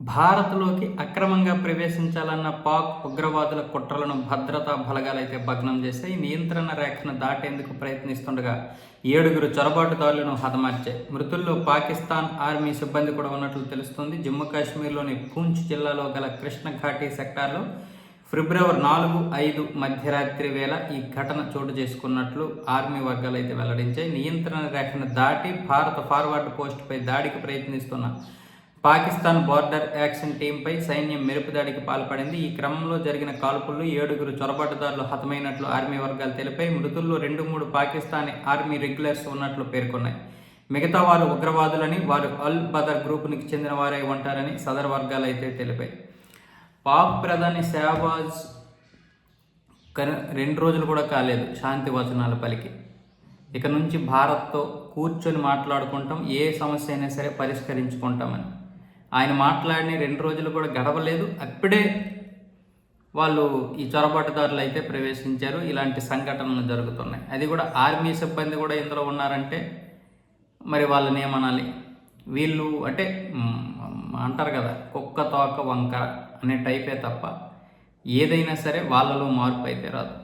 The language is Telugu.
భారత్లోకి అక్రమంగా ప్రవేశించాలన్న పాక్ ఉగ్రవాదుల కుట్రలను భద్రతా బలగాలైతే భగ్నం చేశాయి నియంత్రణ రేఖను దాటేందుకు ప్రయత్నిస్తుండగా ఏడుగురు చొరబాటుదారులను హతమార్చాయి. మృతుల్లో పాకిస్తాన్ ఆర్మీ సిబ్బంది కూడా ఉన్నట్లు తెలుస్తుంది. జమ్మూ కాశ్మీర్లోని పూంచ్ జిల్లాలో గల కృష్ణ ఘాటీ సెక్టార్లో ఫిబ్రవరి నాలుగు ఐదు మధ్యరాత్రి వేళ ఈ ఘటన చోటు చేసుకున్నట్లు ఆర్మీ వర్గాలు అయితే వెల్లడించాయి. నియంత్రణ రేఖను దాటి భారత ఫార్వర్డ్ పోస్టుపై దాడికి ప్రయత్నిస్తున్న పాకిస్తాన్ బార్డర్ యాక్షన్ టీంపై సైన్యం మెరుపుదాడికి పాల్పడింది. ఈ క్రమంలో జరిగిన కాల్పుల్లో ఏడుగురు చొరబాటుదారులు హతమైనట్లు ఆర్మీ వర్గాలు తెలిపాయి. మృతుల్లో రెండు మూడు పాకిస్తానీ ఆర్మీ రెగ్యులర్స్ ఉన్నట్లు పేర్కొన్నాయి. మిగతా వారు ఉగ్రవాదులని వారు అల్ బదర్ గ్రూపునికి చెందిన వారై ఉంటారని సదర్ వర్గాలు అయితే తెలిపాయి. పాక్ ప్రధాని షహబాజ్ రెండు రోజులు కూడా కాలేదు. శాంతి వచనాల పలికి. ఇక నుంచి భారత్తో కూర్చొని మాట్లాడుకుంటాం. ఏ సమస్య అయినా సరే పరిష్కరించుకుంటామని. ఆయన మాట్లాడిన రెండు రోజులు కూడా గడవలేదు. అప్పుడే వాళ్ళు ఈ చొరబాటుదారులు అయితే ప్రవేశించారు. ఇలాంటి సంఘటనలు జరుగుతున్నాయి. అది కూడా ఆర్మీ సిబ్బంది కూడా ఇందులో ఉన్నారంటే మరి వాళ్ళని ఏమనాలి? వీళ్ళు అంటే అంటారు కదా కుక్క తోక వంక అనే టైపే తప్ప ఏదైనా సరే వాళ్ళలో మార్పు అయితే రాదు.